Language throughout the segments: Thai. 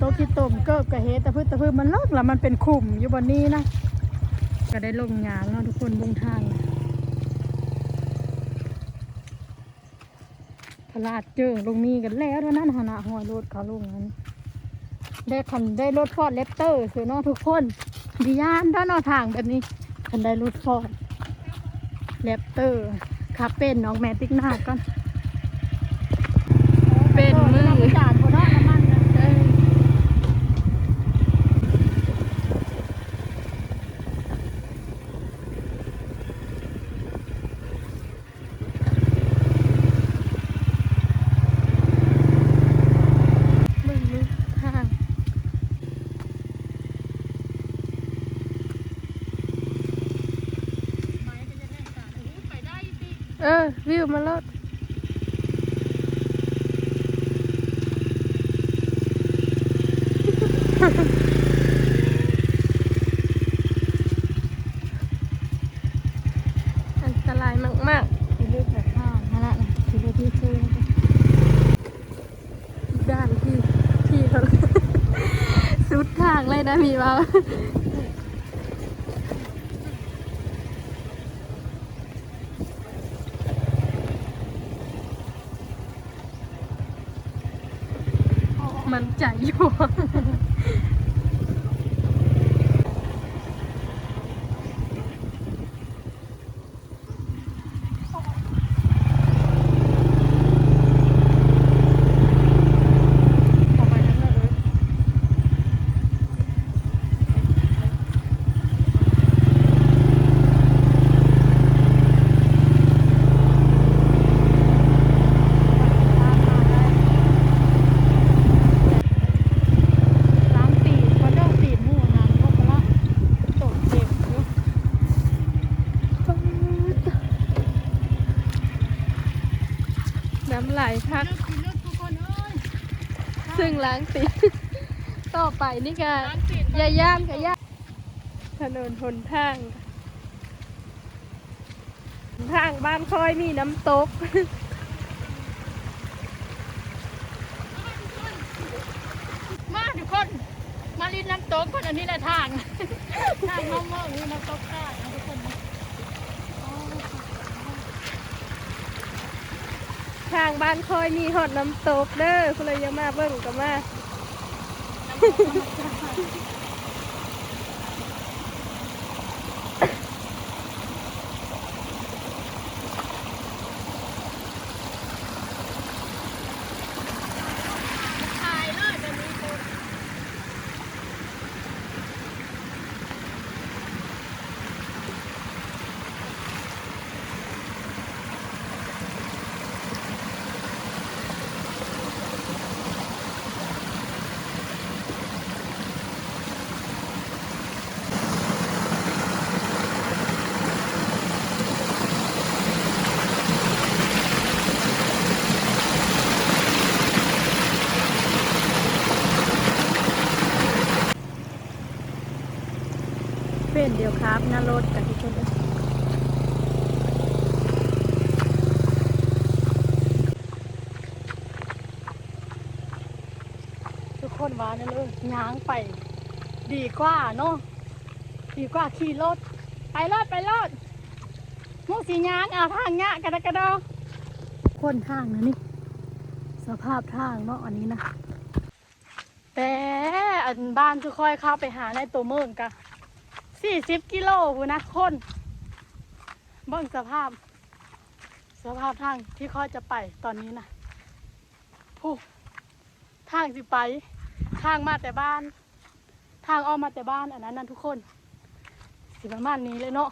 ตะขี้ตมเกิบกระเฮตะพื้นตะพื้นมันเลิกแล้วมันเป็นขุมอยู่บนนี้นะ ก็ได้ลงยางเนาะทุกคนบงทางพลาดเจอลงนี้กันแล้วเท่านั้นหนนะหัวรถเขาลงนั้นได้คันได้รถฟอร์ดเลปเตอร์คือเนาะทุกคนดียานด้านนอทางแบบนี้คันได้รถฟอร์ดเลปเตอร์ขับเป็นน้องแมติกหน้าก่อนมือ จานบนน้ำมันนะเออมึงมึงทาง เอ อ วิวมาแล้ว อันตรายมาก ที่เลือกแบบข้างนั่นแหละที่เลือกที่ซื้อ ๆ ด้านที่ที่เขา สุดทางเลยนะพี่ว่า มันใจอยู่ ออกไปนั่นเลย ล้างตีนก็เลิกตีนหัวน้ำก็ละตกเจ็บอยู่ น้ำไหลพัก เลิกกินเลิกทุกคนเอ้ย ซึ่ง ล้างตีนต่อไปนี่ก็อย่าย่านกับย่านถนนหนทางทางบ้านค่อยมีน้ำตกมาทุกคน มาลินน้ำตกคนอันนี้แหละทาง ทางน้องเมื่อนี่น้ำตกได้นะทุกคนนะ ทางบ้านคอยมีหอดน้ำตกเด้อคุณเลยยังมาเบิ่งกับมา วนเดียวครับน้ารถกันทุกคนทุกคนว่านั่นเลยย้างไป ดีกว่าเนาะดีกว่าขี่รถ ไปรถไปรถมูสีย้างเอาทางเงี้ยกระดกกระดอคนทางนะนี่ สภาพทางเนาะอันนี้นะแต่อันบ้านทุกค่อยเข้าไปหาในตัวเมืองกะ สี่สิบกิโลพูนะคนเบิ่งสภาพ สภาพทางที่ค่อจะไปตอนนี้นะผู้ทางสิไป ทางมาแต่บ้าน ทางออกมาแต่บ้านอันนั้นนั่นทุกคน สิประมาณนี้เลยเนาะ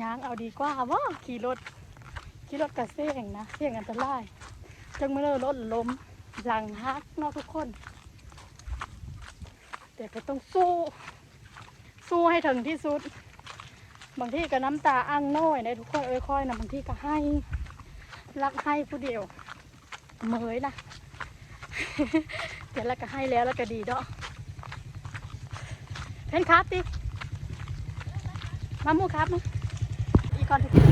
ยางเอาดีกว่าว่าขี่รถขี่รถกระเสี่ยงนะเสี่ยงอันตรายจังเมื่อรถล้มหลังฮักเนาะทุกคน แต่ก็ต้องสู้ สู้ให้ถึงที่สุด บางที่ก็น้ำตาอ้างน้อยได้ทุกคนเอ้ยค่อยนะบางที่ก็ให้รักให้ผู้เดียวเหมยนะเดี๋ยวแล้วก็ให้แล้วแล้วก็ดีเนาะเพนครับดิมามูครับมาอีกก่อนทุกคน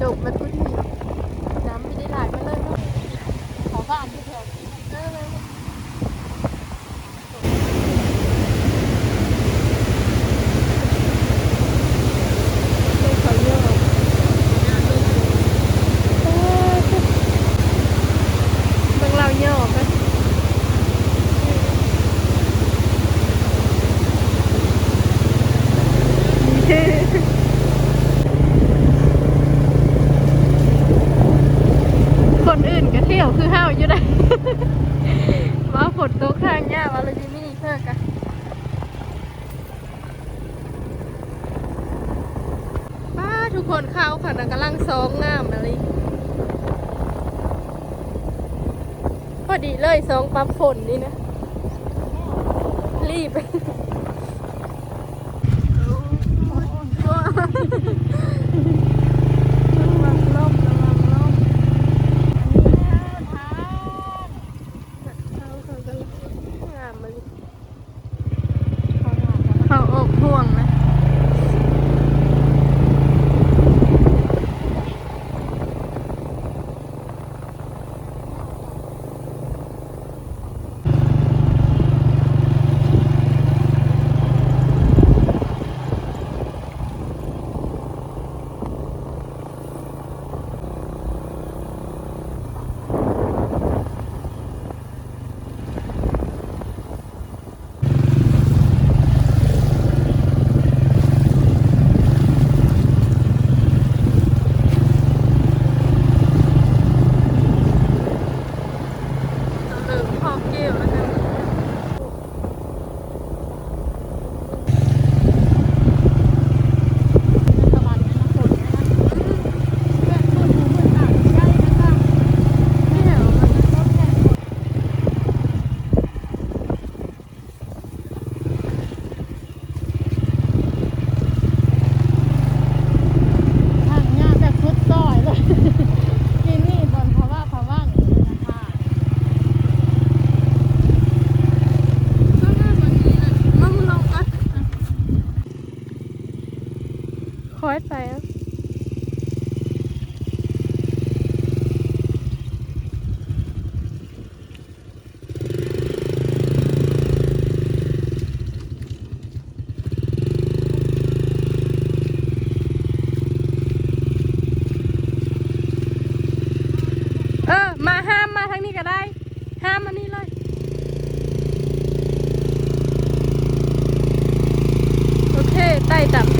เป็นโขดกมาทุกทีน้ำไม่ได้ไหลมาเลยเนาะขอบ้านที่แถวนี้เออเลยเลยขอเยอะเออเบิ่งเราเยอะไป คนอื่นก็เที่ยวคือห้าวอยู่ได้ ว่าฝนตกทางยากอะไรที่นี่เพื่อกะป้าทุกคนเข้าค่ะนะกำลังซ้องงามอะไรพอดีเลยซ้องปั๊บฝนนี่นะรีบ ใต้ต่ตา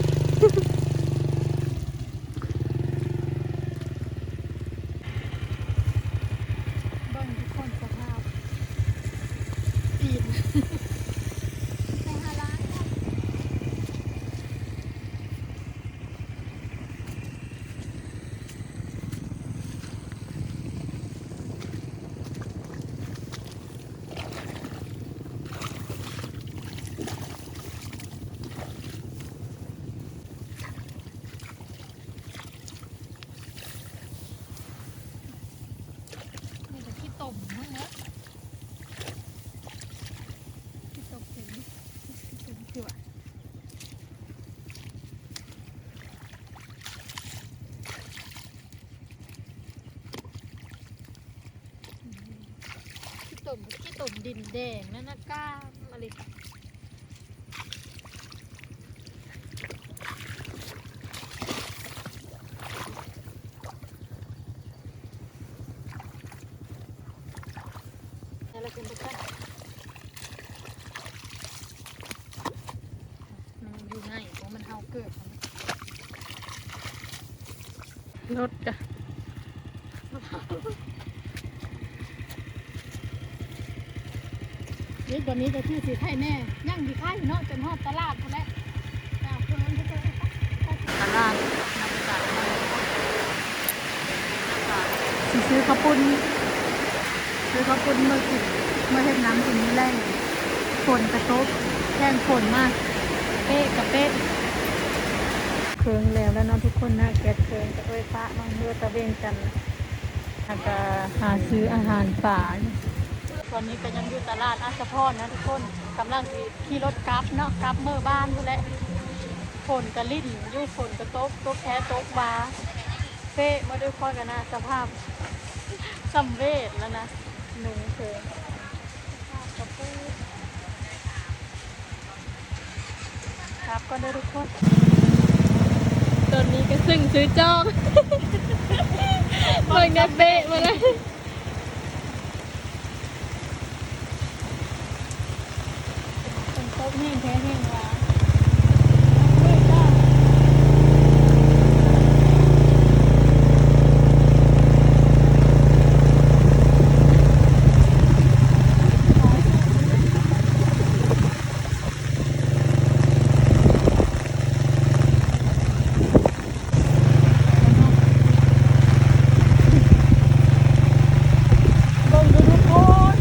นดินแดงนั่นนะก้ามมาเลยเดี๋ยวเราขึ้นไปกันมันอยู่ไหนเพราะมันเฮาเกิดมัน รถจ้ะ นี่จะชื่อสีไข่แน่ย่างดีไข่เนาะจนฮอดตลาดพุ่นแหละจ้าคนนั้นก็จะตลาดนาสิซื้อข้าวปุ้นซื้อข้าวปุ้นเมื่อกินเมื่อเฮ็ดน้ำกินมื้แรกฝนกระทบแรงฝนมาก เป๊ะกับเป๊ะเครื่องแล้วแล้วเนาะทุกคนนะแกะเครื่องกับไฟฟ้าเนาะเมื่อตะเวนกันแล้วก็หาซื้ออาหารป่าย ตอนนี้ก็ยังอยู่ตลาดอาสะพรนะทุกคนกำลังขี่รถกลับเนาะกลับเมื่อบ้านพุ่นแหละฝนกระลิ่นอยู่ฝนกระตกตกแท้ตกบาเฟ่มาด้วยข้อกันนะสภาพสัมเวชแล้วนะหนุ่งเธอะครับก็ได้ทุกคนตอนนี้ก็ซึ่งซื้อจองเบิ่งเนเบะมาเลย เป็นโต๊ะแห้งแท้แห้งหวานเบิ่งดูทุกคน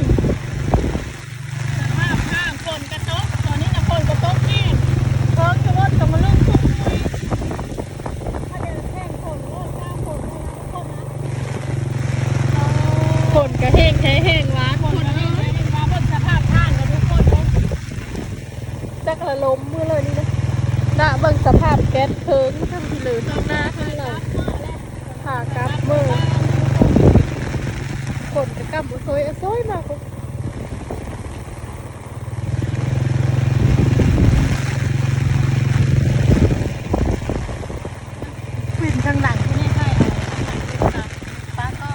สภาพข้างฝนกระตกตอนนี้นะฝนกระตกนี่เพิ่งจะรถกับมาลุ่มสุดเลยถ้าเดินแข่งฝนโลดข้างฝนเลยนะทุกคนนะ ฝนกระเฮงแท้เฮงหวาน ฝนกระตกเลยมาบนสภาพข้างกันทุกคนเลย จักระลมมือเลยนี่นะน่ะเบิ่งสภาพแก๊สเคิงทั้งที่เหลือทั้งหน้าทั้งหลังขากลับมือฝนกระกำบุซอยอะซอยมากเลย ปิ่นข้างหลังที่นี่ให้เอาข้างหลังที่ตาป้าก็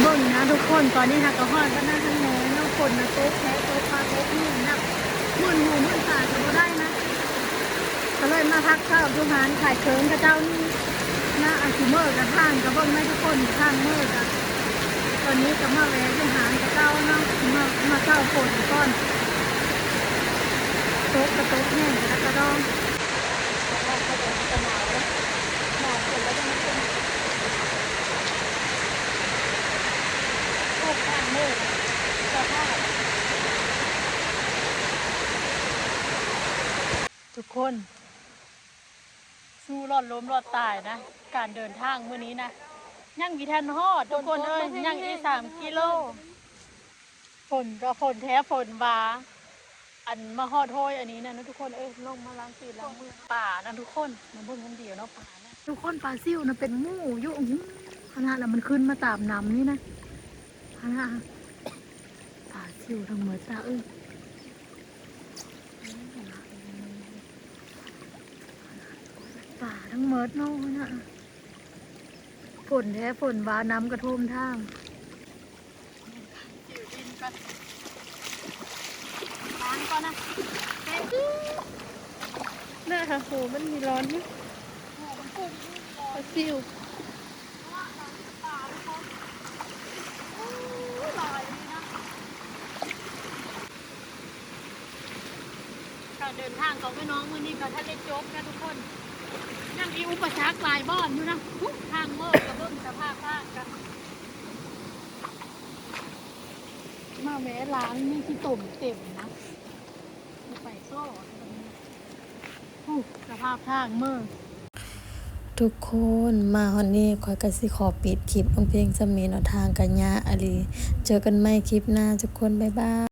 เบิ่งนะทุกคน ตอนนี้นะกระหอนก็น่าทั้งแหน่น้องคนนะโต๊ะแพ้โต๊ะปลาโต๊ะนี่นะมื่นหูมื่นตาจะบ่ได้นะก็เลยมาพักข้าวทุกหานขายเคิงกับเจ้านี่นะอาชิเมอร์กับทางกับเบิ่งไม่ทุกคนทางเมอร์กันตอนนี้ก็มาแวะทุกหานกับเจ้าเนาะมามาเจ้าฝนก่อนโต๊ะกับโต๊ะแห้งกับกระดองหนาวคนแล้วจะม่เป็น โคกข้าง มืดสภาพทุกคน สู้รอดล้มรอดตายนะ การเดินทางมื้อนี้นะยังมีทันฮอดทุกคนเอ้ยยังอีสามกิโลฝนก็ฝนแท้ฝนบาอันมาฮอดโหยอันนี้นะนะทุกคนเอ้ยลงมาล้างตีนล้างมือป่านะทุกคนมันเบิ่งกันเดียวเนาะป่านะทุกคนปลาซิ่วนะเป็นหมู่ยู่อื้อหือขนาดแล้วมันขึ้นมาตามน้ำนี่นะ ฮะตาชิวทั้งหมดตาเอ้ยป่าทั้งหมดนาะนะฝนแท้ฝนบาน้ำกระท่มท่างจิวดินกันล้างก่อนนะเฮ้ยน่าค่ะโหมันมีร้อนนี่โอ้มันปุ่มปลาซิว ป่าทุกคนโอ้ยลอยเลยนะ การเดินทางของพี่น้องมือนี้ก็ท่านได้จบนะทุกคนยังมีอุปสรรคหลายบ้อนอยู่นะทางเมื่อกระเบื้องสภาพภากันมาแวะล้างนี่ที่ตุ่มเต็มนะไม่ไปโซ่สภาพทางเมื่อทุกคนมาฮอนนี่คอยกันสิขอปิดคลิปองเพลงสมีเนาทางกัญญาอลีเจอกันใหม่คลิปหน้าทุกคน บ๊ายบาย